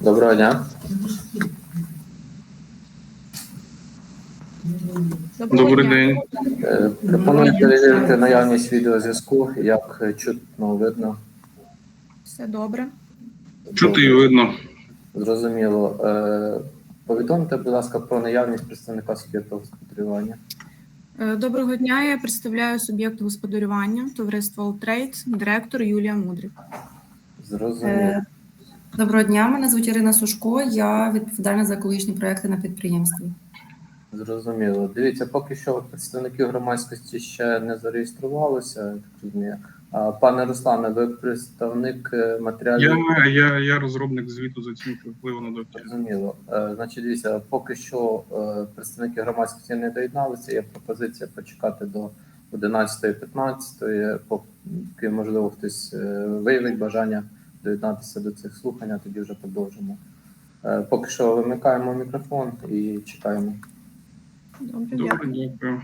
Доброго дня. Добрий день. Е, Пропоную перевірити наявність відеозв'язку, як чутно видно. Все добре. Чути і видно. Зрозуміло. Е, Повідомте, будь ласка, про наявність представника суб'єкту господарювання. Е, Доброго дня. Я представляю суб'єкт господарювання товариство Alltrade, директор Юлія Мудрик. Зрозуміло. Доброго дня, мене звуть Ірина Сушко. Я відповідальна за екологічні проекти на підприємстві. Зрозуміло. Дивіться, поки що представників громадськості ще не зареєструвалися. Пане Руслане, ви представник е, матеріалів. Я, я, я розробник звіту з оцінки впливу на довкілля. Зрозуміло. Е, Значить, дивіться, поки що е, представники громадськості не доєдналися. Є пропозиція почекати до 11-15, поки можливо хтось виявить бажання доєднатися до цих слухань, а тоді вже продовжимо. Е, Поки що вимикаємо мікрофон і чекаємо. Добре, дякую.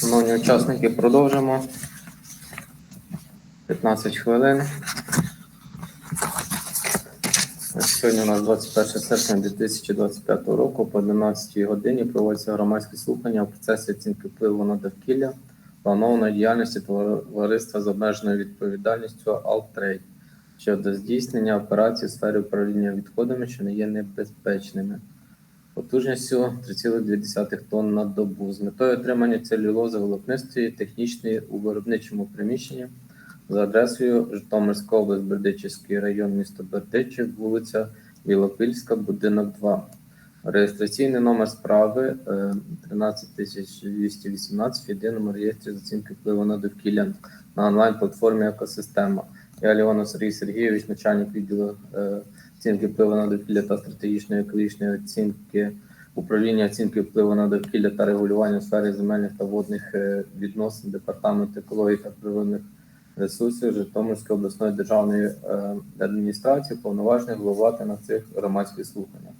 Шановні учасники, продовжимо. 15 хвилин. Сьогодні у нас 21 серпня 2025 року по 11 годині проводяться громадські слухання у процесі оцінки впливу на довкілля планованої діяльності товариства з обмеженою відповідальністю «Алтрейд» щодо здійснення операцій у сфері управління відходами, що не є небезпечними потужністю 3,2 тонн на добу з метою отримання целюлози волокнистої технічної у виробничому приміщенні за адресою Житомирська область, Бердичівський район, місто Бердичів, вулиця Білопільська, будинок 2. Реєстраційний номер справи е, 13218 в єдиному реєстрі з оцінки впливу на довкілля на онлайн-платформі Екосистема. Я Леонов Сергій Сергійович, начальник відділу е, оцінки впливу на довкілля та стратегічної екологічної оцінки управління оцінки впливу на довкілля та регулювання у сфері земельних та водних е, відносин департаменту екології та природних ресурсів Житомирської обласної державної е, адміністрації повноважний головувати на цих громадських слуханнях.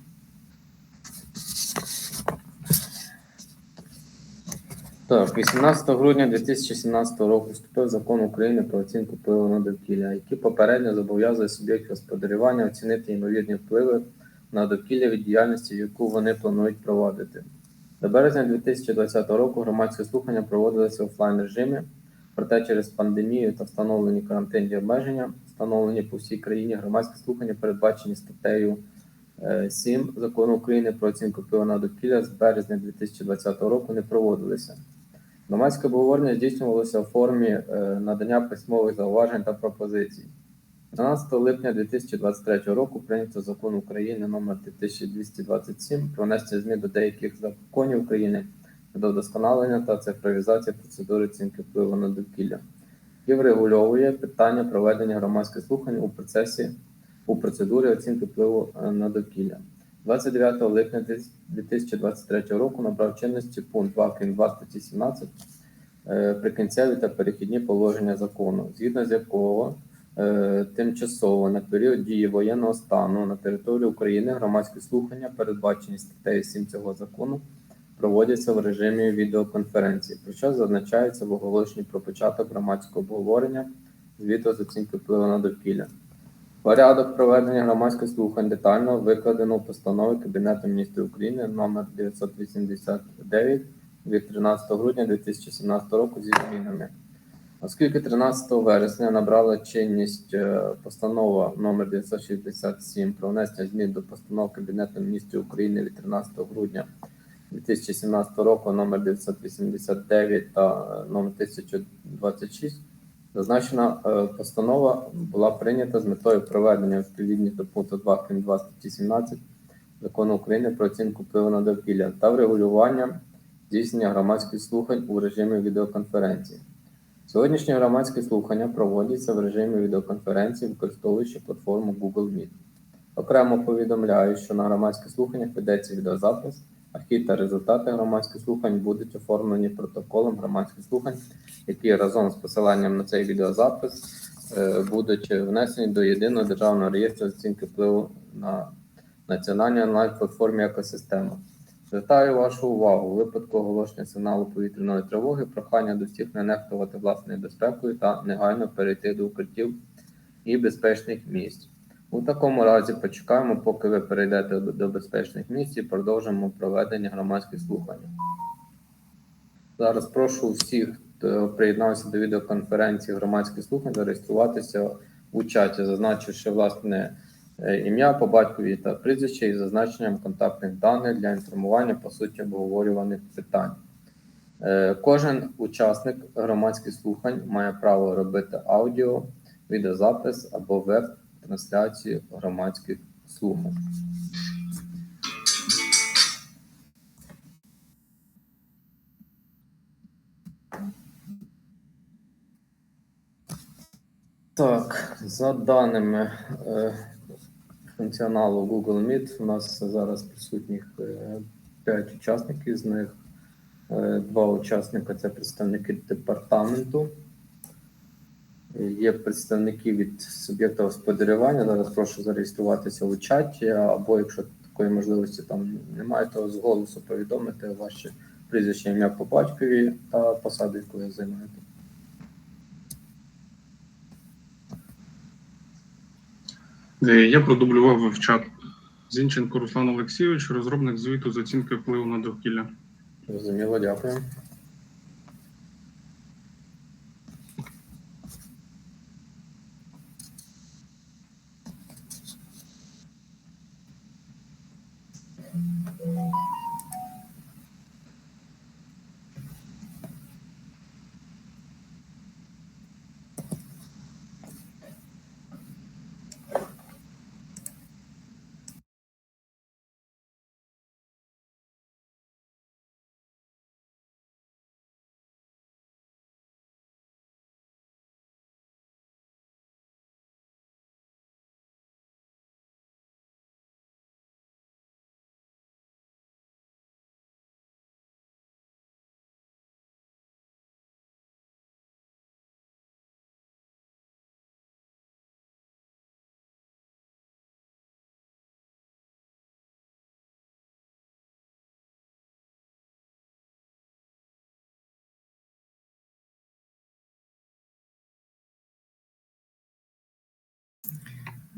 Так, 18 грудня 2017 року вступив закон України про оцінку впливу на довкілля, який попередньо зобов'язує суб'єктів господарювання оцінити ймовірні впливи на довкілля від діяльності, яку вони планують проводити. До березня 2020 року громадські слухання проводилися в офлайн режимі, проте через пандемію та встановлені карантинні обмеження, встановлені по всій країні громадські слухання передбачені статтею е, 7 закону України про оцінку впливу на довкілля з березня 2020 року не проводилися. Громадське обговорення здійснювалося у формі е, надання письмових зауважень та пропозицій. 12 липня 2023 року прийнято закон України номер 2227 про внесення змін до деяких законів України щодо вдосконалення та цифровізації процедури оцінки впливу на довкілля, і врегульовує питання проведення громадських слухань у процесі у процедурі оцінки впливу е, на довкілля. 29 липня 2023 року набрав чинності пункт 2 крім 2 статті 17 е, прикінцеві та перехідні положення закону, згідно з якого е, тимчасово на період дії воєнного стану на території України громадські слухання, передбачені статтею 7 цього закону, проводяться в режимі відеоконференції, про що зазначається в оголошенні про початок громадського обговорення звіту з оцінки впливу на довкілля. Порядок проведення громадських слухань детально викладено у постанові Кабінету міністрів України номер 989 від 13 грудня 2017 року зі змінами. Оскільки 13 вересня набрала чинність е, постанова номер 967 про внесення змін до постанов Кабінету міністрів України від 13 грудня 2017 року номер 989 та е, номер 1026, Зазначена е, постанова була прийнята з метою проведення відповідність до пункту 2 крім 2 статті 17 закону України про оцінку впливу на довкілля та врегулювання здійснення громадських слухань у режимі відеоконференції. Сьогоднішні громадські слухання проводяться в режимі відеоконференції, використовуючи платформу Google Meet. Окремо повідомляю, що на громадських слуханнях ведеться відеозапис, архів та результати громадських слухань будуть оформлені протоколом громадських слухань які разом з посиланням на цей відеозапис е, будуть внесені до єдиного державного реєстру оцінки впливу на національній онлайн-платформі екосистема. Звертаю вашу увагу у випадку оголошення сигналу повітряної тривоги, прохання до всіх не нехтувати власною безпекою та негайно перейти до укриттів і безпечних місць. У такому разі почекаємо, поки ви перейдете до- безпечних місць і продовжимо проведення громадських слухань. Зараз прошу всіх, хто приєднався до відеоконференції громадських слухань, зареєструватися у чаті, зазначивши власне е, ім'я по батькові та прізвище із зазначенням контактних даних для інформування по суті обговорюваних питань. Е, Кожен учасник громадських слухань має право робити аудіо, відеозапис або веб-трансляцію громадських слухань. Так, за даними е, функціоналу Google Meet, у нас зараз присутніх 5 учасників, з них е, два учасника це представники департаменту. Є представники від суб'єкта господарювання. Зараз прошу зареєструватися у чаті, або якщо такої можливості там немає, то з голосу повідомити ваші прізвище ім'я по батькові та посаду, яку я займаю. Е, Я продублював в чат. Зінченко Руслан Олексійович, розробник звіту з оцінки впливу на довкілля. Зрозуміло, дякую.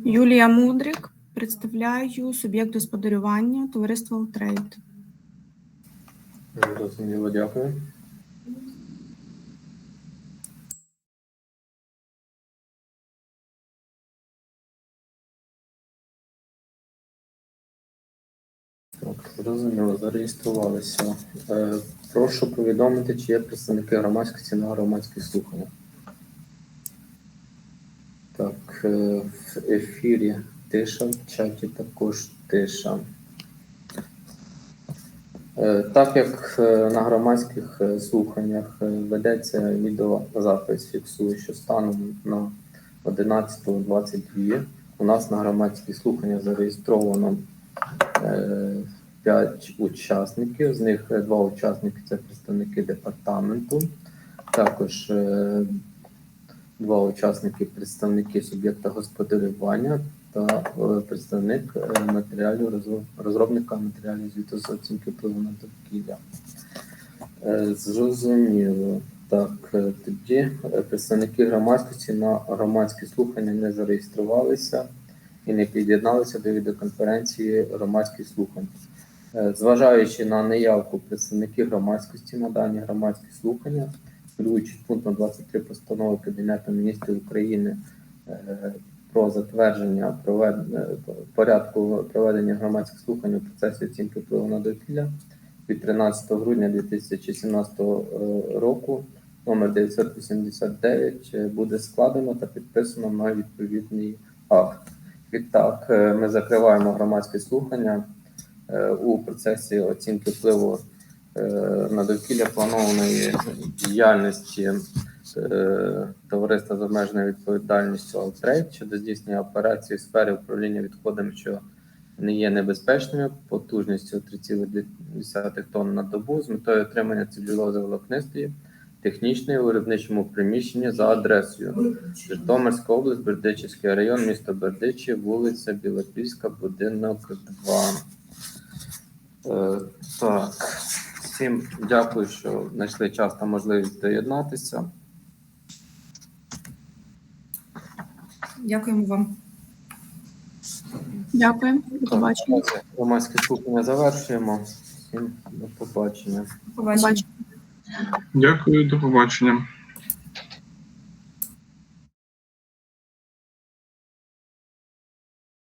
Юлія Мудрик. Представляю суб'єкт господарювання товариство Алтрейд. Зрозуміло, дякую. Зрозуміло, зареєструвалися. Е, прошу повідомити, чи є представники громадськості на громадських слуханнях. Так, е, в ефірі тиша, в чаті також тиша. Е, Так як е, на громадських слуханнях ведеться відеозапис, фіксує, що станом на 11.22 у нас на громадські слухання зареєстровано 5 учасників. З них е, два учасники це представники департаменту, також два учасники представники суб'єкта господарювання та е, представник е, матеріалів розробника матеріалів звіту з оцінки впливу на довкілля. Е, Зрозуміло. Так, тоді представники громадськості на громадські слухання не зареєструвалися і не під'єдналися до відеоконференції громадських слухань. Зважаючи на неявку представників громадськості на дані громадські слухання, керуючись пунктом 23 постанови Кабінету міністрів України е, про затвердження провед- е, порядку проведення громадських слухань у процесі оцінки впливу на довкілля від 13 грудня 2017 року номер 989 е, буде складено та підписано на відповідний акт. Відтак, е, ми закриваємо громадські слухання е, у процесі оцінки впливу е, на довкілля планованої діяльності е, товариства з обмеженою відповідальністю Алтрейд щодо здійснення операції в сфері управління відходами, що не є небезпечними, потужністю 3,2 тонн на добу з метою отримання целюлозоволокнистої технічної у виробничому приміщенні за адресою Житомирська область, Бердичівський район, місто Бердичі, вулиця Білопільська, будинок 2. Е, так, всім дякую, що знайшли час та можливість доєднатися. Дякуємо вам. Дякую. До побачення. Громадське слухання завершуємо. Всім до побачення. До Побачення. Дякую, до побачення.